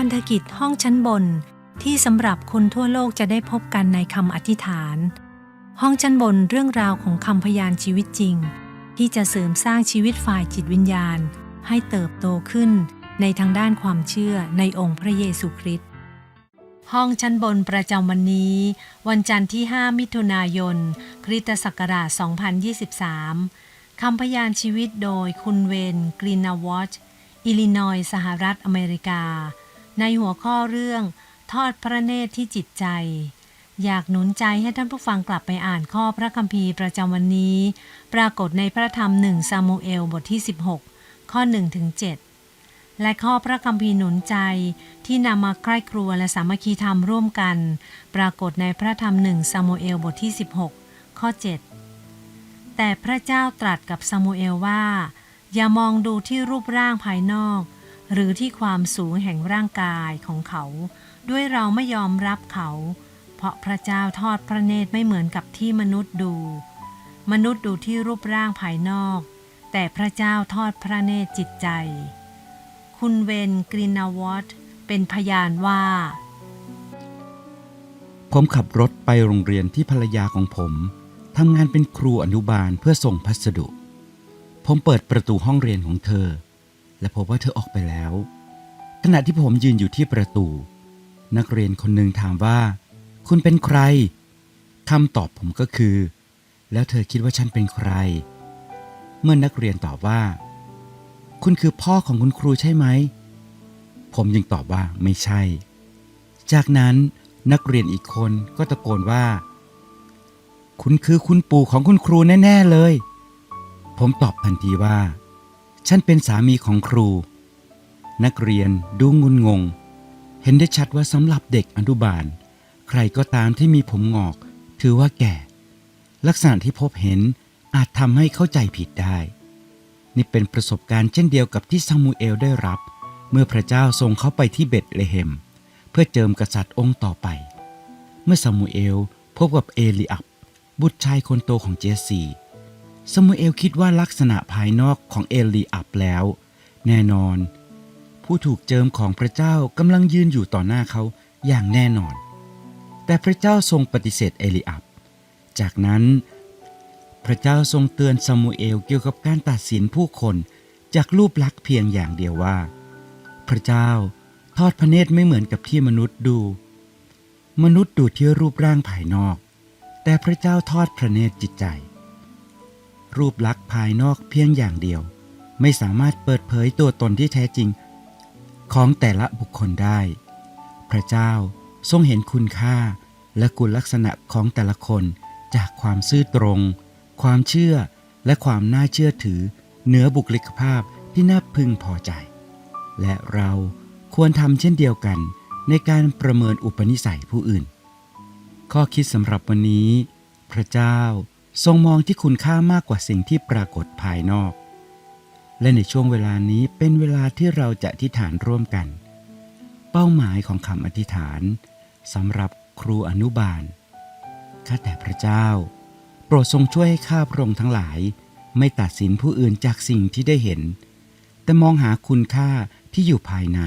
พันธกิจห้องชั้นบน ที่สำหรับคนทั่วโลกจะได้พบกันในคำอธิษฐาน ห้องชั้นบนเรื่องราวของคำพยานชีวิตจริง ที่จะเสริมสร้างชีวิตฝ่ายจิตวิญญาณ ให้เติบโตขึ้นในทางด้านความเชื่อในองค์พระเยซูคริสต์ห้องชั้นบนประจำวันนี้ วันจันทร์ที่ 5 มิถุนายน คริสตศักราช 2023 คำพยานชีวิตโดยคุณเวนกรีนาวอชอิลลินอยส์สหรัฐอเมริกา ในหัวข้อเรื่อง ทอดพระเนตรที่จิตใจ อยากหนุนใจให้ท่านผู้ฟังกลับไปอ่านข้อพระคัมภีร์ประจำวันนี้ ปรากฏในพระธรรมหนึ่งซามูเอลบทที่ 16 ข้อ1ถึง7และข้อพระคัมภีร์หนุนใจที่นำมาใกล้ครัวและสามัคคีธรรมร่วมกัน ปรากฏในพระธรรมหนึ่งซามูเอลบทที่ 16 ข้อ 7 แต่พระเจ้าตรัสกับซามูเอลว่า อย่ามองดูที่รูปร่างภายนอก หรือที่ความสูงแห่งร่างกายของเขา ด้วยเราไม่ยอมรับเขา เพราะพระเจ้าทอดพระเนตรไม่เหมือนกับที่มนุษย์ดู มนุษย์ดูที่รูปร่างภายนอก แต่พระเจ้าทอดพระเนตรจิตใจ คุณเวนกรีนาวอตเป็นพยานว่า ผมขับรถไปโรงเรียนที่ภรรยาของผมทำงานเป็นครูอนุบาลเพื่อส่งพัสดุ ผมเปิดประตูห้องเรียนของเธอ และพบว่าเธอออกไปแล้ว ขณะที่ผมยืนอยู่ที่ประตู นักเรียนคนหนึ่งถามว่า คุณเป็นใครคำตอบผมก็คือ แล้วเธอคิดว่าฉันเป็นใคร เมื่อนักเรียนตอบว่า คุณคือพ่อของคุณครูใช่ไหม ผมยังตอบว่าไม่ใช่ จากนั้นนักเรียนอีกคนก็ตะโกนว่า คุณคือคุณปู่ของคุณครูแน่ ๆ เลย ผมตอบทันทีว่า ฉันเป็นสามีของครู นักเรียนดูงุนงง เห็นได้ชัดว่าสำหรับเด็กอนุบาล ใครก็ตามที่มีผมงอก ถือว่าแก่ ลักษณะที่พบเห็นอาจทำให้เข้าใจผิดได้ นี่เป็นประสบการณ์เช่นเดียวกับที่ซามูเอลได้รับ เมื่อพระเจ้าทรงเขาไปที่เบตเลเฮม เพื่อเจิมกษัตริย์องค์ต่อไป เมื่อซามูเอลพบกับเอลีอับบุตรชายคนโตของเจสซี ซามูเอลคิดว่าลักษณะภายนอกของเอลีอับแล้ว แน่นอน ผู้ถูกเจิมของพระเจ้ากำลังยืนอยู่ต่อหน้าเขาอย่างแน่นอน แต่พระเจ้าทรงปฏิเสธเอลีอับ จากนั้น พระเจ้าทรงเตือนซามูเอลเกี่ยวกับการตัดสินผู้คนจากรูปลักษณ์เพียงอย่างเดียวว่า พระเจ้าทอดพระเนตรไม่เหมือนกับที่มนุษย์ดู มนุษย์ดูที่รูปร่างภายนอก แต่พระเจ้าทอดพระเนตรจิตใจ รูปลักษณ์ภายนอกเพียงอย่างเดียว ไม่สามารถเปิดเผยตัวตนที่แท้จริง ของแต่ละบุคคลได้ พระเจ้าทรงเห็นคุณค่าและคุณลักษณะของแต่ละคนจากความซื่อตรง ความเชื่อและความน่าเชื่อถือ เหนือบุคลิกภาพที่น่าพึงพอใจ และเราควรทำเช่นเดียวกันในการประเมินอุปนิสัยผู้อื่น ข้อคิดสำหรับวันนี้ พระเจ้า ทรงมองที่คุณค่ามากกว่าสิ่งที่ปรากฏภายนอก และในช่วงเวลานี้เป็นเวลาที่เราจะอธิษฐานร่วมกัน เป้าหมายของคำอธิษฐานสำหรับครูอนุบาล ข้าแต่พระเจ้า โปรดทรงช่วยให้ข้าพระองค์ทั้งหลาย ไม่ตัดสินผู้อื่นจากสิ่งที่ได้เห็น แต่มองหาคุณค่าที่อยู่ภายใน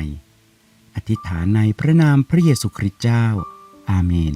อธิษฐานในพระนามพระเยซูคริสต์เจ้า อาเมน